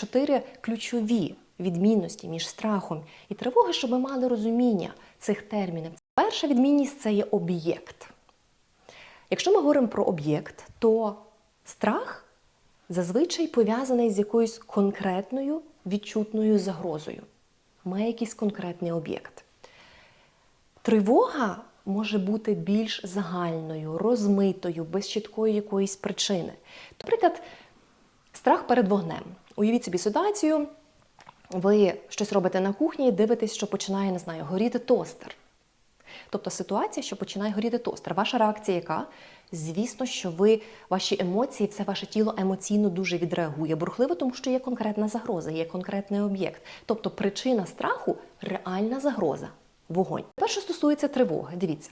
чотири ключові відмінності між страхом і тривогою, щоб ми мали розуміння цих термінів. Перша відмінність це є об'єкт. Якщо ми говоримо про об'єкт, то страх зазвичай пов'язаний з якоюсь конкретною відчутною загрозою. Має якийсь конкретний об'єкт. Тривога може бути більш загальною, розмитою, без чіткої якоїсь причини. Наприклад, страх перед вогнем. Уявіть собі ситуацію, ви щось робите на кухні, і дивитесь, що починає, не знаю, горіти тостер. Тобто ситуація, що починає горіти тостер. Ваша реакція яка? Звісно, що ви, ваші емоції, все ваше тіло емоційно дуже відреагує бурхливо, тому що є конкретна загроза, є конкретний об'єкт. Тобто причина страху реальна загроза, вогонь. Тепер, що стосується тривоги, дивіться.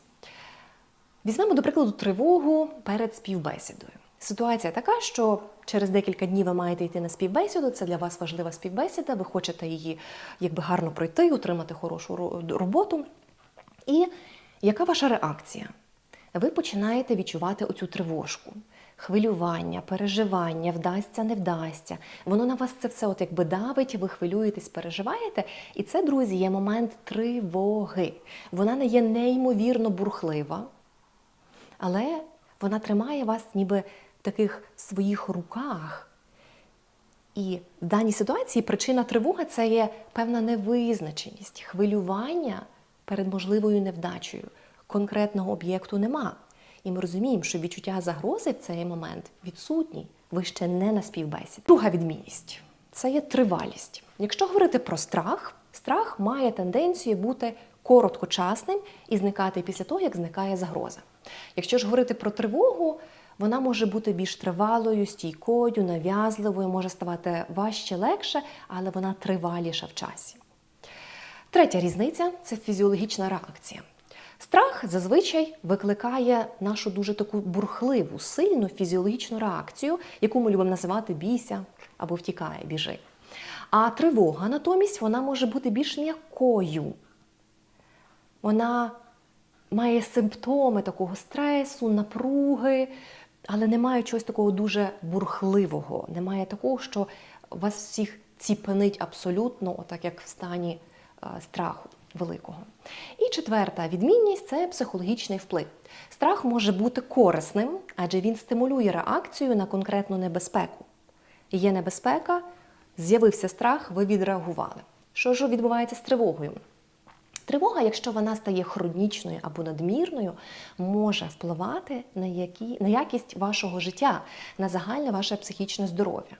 Візьмемо, до прикладу, тривогу перед співбесідою. Ситуація така, що через декілька днів ви маєте йти на співбесіду. Це для вас важлива співбесіда. Ви хочете її якби гарно пройти, отримати хорошу роботу. І яка ваша реакція? Ви починаєте відчувати оцю тривожку, хвилювання, переживання, вдасться, не вдасться. Воно на вас це все от якби давить, ви хвилюєтесь, переживаєте. І це, друзі, є момент тривоги. Вона не є неймовірно бурхлива, але вона тримає вас ніби таких своїх руках. І в даній ситуації причина тривоги це є певна невизначеність, хвилювання перед можливою невдачею. Конкретного об'єкту нема. І ми розуміємо, що відчуття загрози в цей момент відсутні. Ви ще не на співбесіді. Друга відмінність це є тривалість. Якщо говорити про страх, страх має тенденцію бути короткочасним і зникати після того, як зникає загроза. Якщо ж говорити про тривогу, вона може бути більш тривалою, стійкою, нав'язливою, може ставати важче, легше, але вона триваліша в часі. Третя різниця це фізіологічна реакція. Страх зазвичай викликає нашу дуже таку бурхливу, сильну фізіологічну реакцію, яку ми любимо називати бійся або втікає, біжи. А тривога натомість вона може бути більш м'якою. Вона має симптоми такого стресу, напруги, але немає чогось такого дуже бурхливого. Немає такого, що вас всіх ціпенить абсолютно, отак як в стані е, страху великого. І четверта відмінність це психологічний вплив. Страх може бути корисним, адже він стимулює реакцію на конкретну небезпеку. Є небезпека, з'явився страх, ви відреагували. Що ж відбувається з тривогою? Тривога, якщо вона стає хронічною або надмірною, може впливати на, які, на якість вашого життя, на загальне ваше психічне здоров'я.